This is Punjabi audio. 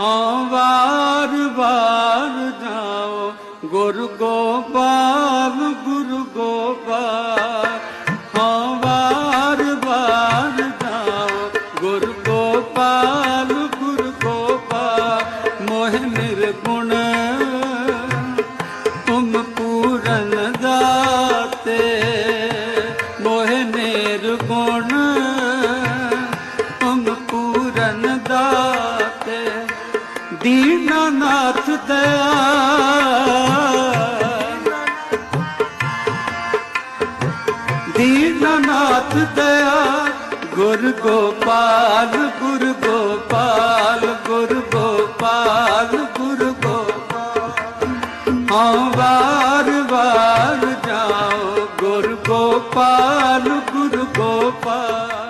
ਹਾਂ, ਵਾਰ ਵਾਰ ਜਾਓ। ਗੁਰ ਗੋਪਾਲ ਗੁਰ ਗੋਪਾਲ ਹਾਂ, ਵਾਰ ਵਾਰ ਜਾਓ। ਗੁਰ ਗੋਪਾਲ ਗੁਰ ਗੋਪਾਲ ਮੋਹ ਨਿਰਗੁਣ, ਤੁਮ ਪੂਰਨ ਦਾਤੇ। ਮੋਹ ਨਿਰਗੁਣ, ਤੁਮ ਪੂਰਨ ਦਾਤੇ। ਦੀਨਾਨਾਥ ਦਇਆ ਦੀਨਾਨਾਥ ਦਇਆ ਗੁਰ ਗੋਪਾਲ ਗੁਰ ਗੋਪਾਲ ਗੁਰ ਗੋਪਾਲ ਗੁਰ ਗੋਪਾਲ ਹਾਂ ਵਾਰ ਵਾਰ ਜਾਓ ਗੁਰ ਗੋਪਾਲ ਗੁਰ ਗੋਪਾਲ